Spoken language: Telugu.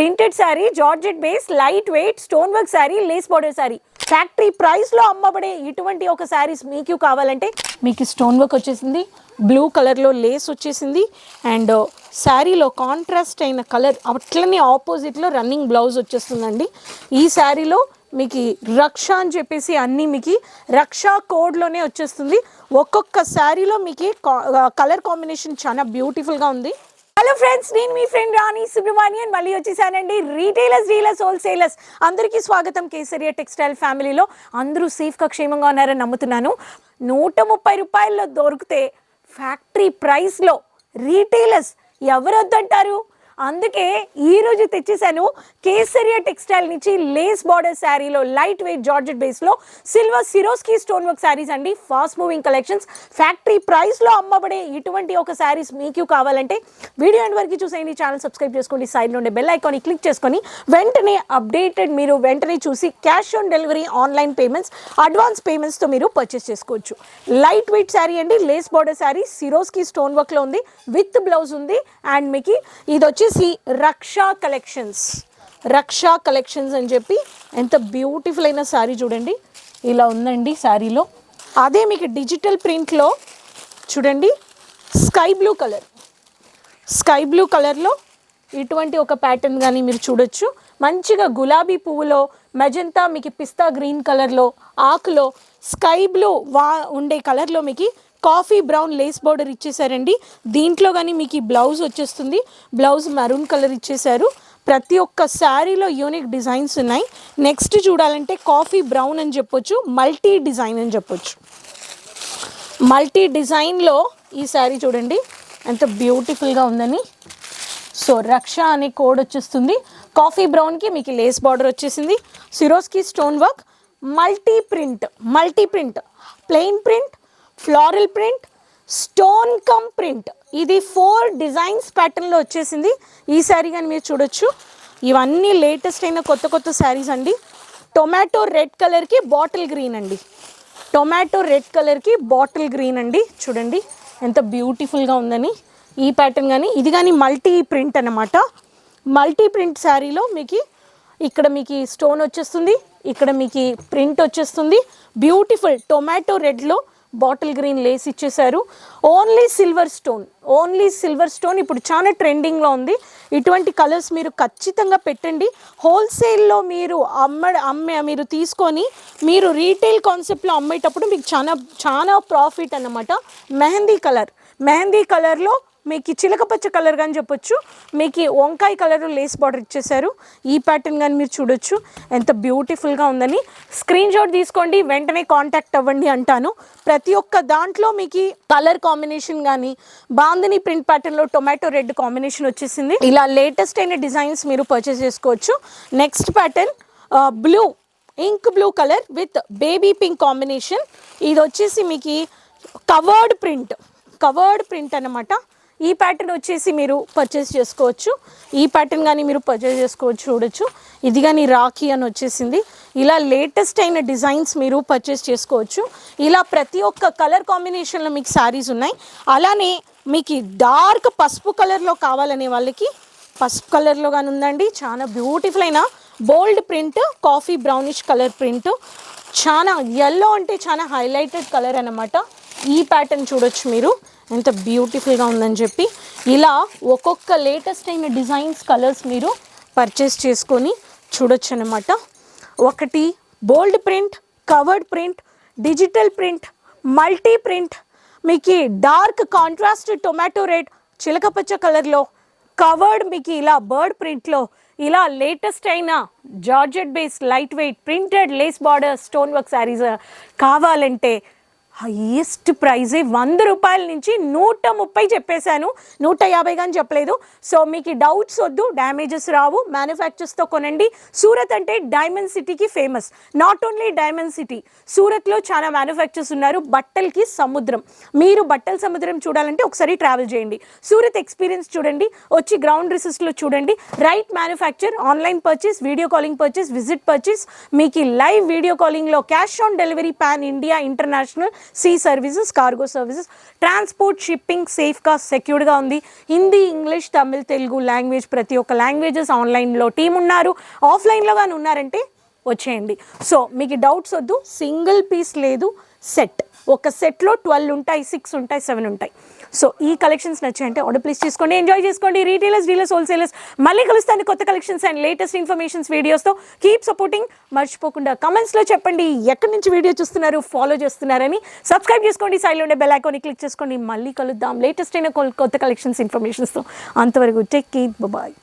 Printed sari georgette base light weight stone work sari lace border sari. Factory ప్రైస్లో అమ్మబడే ఇటువంటి ఒక శారీస్ మీకు కావాలంటే మీకు స్టోన్ వర్క్ వచ్చేసింది బ్లూ కలర్లో లేస్ వచ్చేసింది అండ్ uh, శారీలో కాంట్రాస్ట్ అయిన కలర్ అట్లనే ఆపోజిట్లో రన్నింగ్ బ్లౌజ్ వచ్చేస్తుందండి. ఈ శారీలో మీకు రక్ష అని చెప్పేసి అన్నీ మీకు రక్షా కోడ్లోనే వచ్చేస్తుంది. ఒక్కొక్క శారీలో మీకు uh, కలర్ కాంబినేషన్ చాలా బ్యూటిఫుల్గా ఉంది. హలో ఫ్రెండ్స్ నేను మీ ఫ్రెండ్ రాణి సుబ్రహ్మణ్యన్ మళ్ళీ వచ్చేసానండి రీటైలర్స్ డీలర్స్ హోల్సేలర్స్ అందరికీ స్వాగతం కేసరియా టెక్స్టైల్ ఫ్యామిలీలో. అందరూ సేఫ్గా క్షేమంగా ఉన్నారని నమ్ముతున్నాను. నూట ముప్పై రూపాయల్లో దొరికితే ఫ్యాక్టరీ ప్రైస్లో రీటైలర్స్ ఎవరు వద్దంటారు అందుకే ఈరోజు తెచ్చేసాను కేసరియా టెక్స్టైల్ నుంచి లేస్ బార్డర్ శారీలో లైట్ వెయిట్ జార్జెట్ బేస్లో silver Swarovski stone work saris అండి. ఫాస్ట్ మూవింగ్ కలెక్షన్స్ ఫ్యాక్టరీ ప్రైస్లో అమ్మబడే ఇటువంటి ఒక శారీస్ మీకు కావాలంటే వీడియో ఎండ్ వరకు చూసేయండి. ఛానల్ సబ్స్క్రైబ్ చేసుకోండి. సైడ్ నుండి బెల్ ఐకాన్ క్లిక్ చేసుకొని వెంటనే అప్డేటెడ్ మీరు వెంటనే చూసి cash on delivery online payments advance పేమెంట్స్తో మీరు పర్చేస్ చేసుకోవచ్చు. లైట్ వెయిట్ శారీ అండి. Lace border sari. Swarovski stone వర్క్లో ఉంది. విత్ బ్లౌజ్ ఉంది. అండ్ మీకు ఇది వచ్చి వచ్చేసి రక్షా కలెక్షన్స్ రక్షా కలెక్షన్స్ అని చెప్పి ఎంత బ్యూటిఫుల్ అయిన శారీ చూడండి. ఇలా ఉందండి శారీలో అదే మీకు డిజిటల్ ప్రింట్లో చూడండి sky blue colour sky blue కలర్లో ఇటువంటి ఒక ప్యాటర్న్ కానీ మీరు చూడొచ్చు. మంచిగా గులాబీ పువ్వులో మెజంతా మీకు పిస్తా గ్రీన్ కలర్లో ఆకులో స్కై బ్లూ వా ఉండే కలర్లో మీకు కాఫీ బ్రౌన్ లేస్ బార్డర్ ఇచ్చేసారండి. దీంట్లో కానీ మీకు ఈ బ్లౌజ్ వచ్చేస్తుంది. బ్లౌజ్ మరూన్ కలర్ ఇచ్చేసారు. ప్రతి ఒక్క శారీలో యూనిక్ డిజైన్స్ ఉన్నాయి. నెక్స్ట్ చూడాలంటే కాఫీ బ్రౌన్ అని చెప్పొచ్చు మల్టీ డిజైన్ అని చెప్పొచ్చు. మల్టీ డిజైన్లో ఈ శారీ చూడండి. ఎంత బ్యూటిఫుల్గా ఉందని. సో రక్ష అనే కోడ్ వచ్చేస్తుంది. కాఫీ బ్రౌన్కి మీకు లేస్ బార్డర్ వచ్చేసింది. Swarovski stone work multi print multi print plain print floral print stone come print. ఇది ఫోర్ డిజైన్స్ ప్యాటర్న్లో వచ్చేసింది. ఈ శారీ కానీ మీరు చూడొచ్చు. ఇవన్నీ లేటెస్ట్ అయిన కొత్త కొత్త శారీస్ అండి. టొమాటో రెడ్ కలర్కి బాటిల్ గ్రీన్ అండి. టొమాటో రెడ్ కలర్కి బాటిల్ గ్రీన్ అండి. చూడండి ఎంత బ్యూటిఫుల్గా ఉందని. ఈ ప్యాటర్న్ కానీ ఇది కానీ మల్టీ ప్రింట్ అన్నమాట. మల్టీ ప్రింట్ శారీలో మీకు ఇక్కడ మీకు స్టోన్ వచ్చేస్తుంది. ఇక్కడ మీకు ప్రింట్ వచ్చేస్తుంది. బ్యూటిఫుల్ టొమాటో రెడ్లో బాటిల్ గ్రీన్ లేస్ ఇచ్చేసారు only silver stone only silver stone ఇప్పుడు చాలా ట్రెండింగ్లో ఉంది. ఇటువంటి కలర్స్ మీరు ఖచ్చితంగా పెట్టండి. హోల్సేల్లో మీరు అమ్మ అమ్మే మీరు తీసుకొని మీరు రీటైల్ కాన్సెప్ట్లో అమ్మేటప్పుడు మీకు చాలా చాలా ప్రాఫిట్ అన్నమాట. మెహందీ కలర్ మెహందీ కలర్లో మీకు చిలకపచ్చ కలర్ కానీ చెప్పొచ్చు. మీకు వంకాయ కలర్ లేస్ బార్డర్ ఇచ్చేసారు ఈ ప్యాటర్న్ కానీ మీరు చూడొచ్చు. ఎంత బ్యూటిఫుల్గా ఉందని. స్క్రీన్ షాట్ తీసుకోండి. వెంటనే కాంటాక్ట్ అవ్వండి అంటాను. ప్రతి ఒక్క దాంట్లో మీకు కలర్ కాంబినేషన్ కానీ బాందిని ప్రింట్ ప్యాటర్న్లో టొమాటో రెడ్ కాంబినేషన్ వచ్చేసింది. ఇలా లేటెస్ట్ అయిన డిజైన్స్ మీరు పర్చేస్ చేసుకోవచ్చు. Next pattern blue ink blue colour with baby pink combination ఇది వచ్చేసి మీకు కవర్డ్ ప్రింట్ కవర్డ్ ప్రింట్ అనమాట ఈ ప్యాటర్న్ వచ్చేసి మీరు పర్చేస్ చేసుకోవచ్చు. ఈ ప్యాటర్న్ కానీ మీరు పర్చేస్ చేసుకోవచ్చు చూడొచ్చు. ఇది కానీ రాఖీ అని వచ్చేసింది. ఇలా లేటెస్ట్ అయిన డిజైన్స్ మీరు పర్చేస్ చేసుకోవచ్చు. ఇలా ప్రతి ఒక్క కలర్ కాంబినేషన్లో మీకు శారీస్ ఉన్నాయి. అలానే మీకు డార్క్ పసుపు కలర్లో కావాలనే వాళ్ళకి పసుపు కలర్లో కానీ ఉందండి. చాలా బ్యూటిఫుల్ అయిన bold print coffee brownish colour print చాలా ఎల్లో అంటే చాలా హైలైటెడ్ కలర్ అన్నమాట. ఈ ప్యాటర్న్ చూడొచ్చు మీరు. ఎంత బ్యూటిఫుల్గా ఉందని చెప్పి ఇలా ఒక్కొక్క లేటెస్ట్ అయిన డిజైన్స్ కలర్స్ మీరు పర్చేస్ చేసుకొని చూడొచ్చు అనమాట ఒకటి bold print covered print digital print multi print. మీకు డార్క్ కాంట్రాస్ట్ టొమాటో రెడ్ చిలకపచ్చ కలర్లో కవర్డ్ మీకు ఇలా బర్డ్ ప్రింట్లో ఇలా లేటెస్ట్ అయిన georgette base light weight printed lace border stone work saris కావాలంటే హయ్యెస్ట్ ప్రైజే వంద రూపాయల నుంచి నూట ముప్పై చెప్పేశాను. నూట యాభై కానీ చెప్పలేదు. సో మీకు డౌట్స్ వద్దు డ్యామేజెస్ రావు. మ్యానుఫ్యాక్చర్స్తో కొనండి. సూరత్ అంటే డైమండ్ సిటీకి famous. Not only diamond city సూరత్లో చాలా మ్యానుఫ్యాక్చర్స్ ఉన్నారు. బట్టలకి సముద్రం. మీరు బట్టల సముద్రం చూడాలంటే ఒకసారి ట్రావెల్ చేయండి. సూరత్ ఎక్స్పీరియన్స్ చూడండి. వచ్చి గ్రౌండ్ రిసెస్లో చూడండి. Right manufacture online purchase video calling purchase visit purchase మీకు live video కాలింగ్లో cash on delivery pan India international sea services cargo services. Transport shipping సేఫ్గా సెక్యూర్డ్గా ఉంది. హిందీ ఇంగ్లీష్ తమిళ్ తెలుగు లాంగ్వేజ్ ప్రతి ఒక్క లాంగ్వేజెస్ ఆన్లైన్లో టీం ఉన్నారు. ఆఫ్లైన్లో కానీ ఉన్నారంటే వచ్చేయండి. సో మీకు డౌట్స్ వద్దు. సింగిల్ పీస్ లేదు. సెట్. ఒక సెట్లో ట్వెల్వ్ ఉంటాయి సిక్స్ ఉంటాయి సెవెన్ ఉంటాయి. సో ఈ కలెక్షన్స్ నచ్చాయంటే ఆర్డర్ ప్లీజ్ చేసుకోండి ఎంజాయ్ చేసుకోండి. రీటైలర్స్ డీలర్స్ హోల్సేలర్స్ మళ్ళీ కలుస్తాను కొత్త కలెక్షన్స్ అండ్ లేటెస్ట్ ఇన్ఫర్మేషన్స్ వీడియోస్తో కీప్ సపోర్టింగ్ మర్చిపోకుండా కమెంట్స్లో చెప్పండి ఎక్కడి నుంచి వీడియో చూస్తున్నారు ఫాలో చేస్తున్నారని. సబ్స్క్రైబ్ చేసుకోండి సైడ్లో ఉండే బెల్ ఐకాన్ని క్లిక్ చేసుకోండి. మళ్ళీ కలుద్దాం లేటెస్ట్ అయిన కొత్త కలెక్షన్స్ ఇన్ఫర్మేషన్స్తో అంతవరకు టేక్ కేర్ బాయ్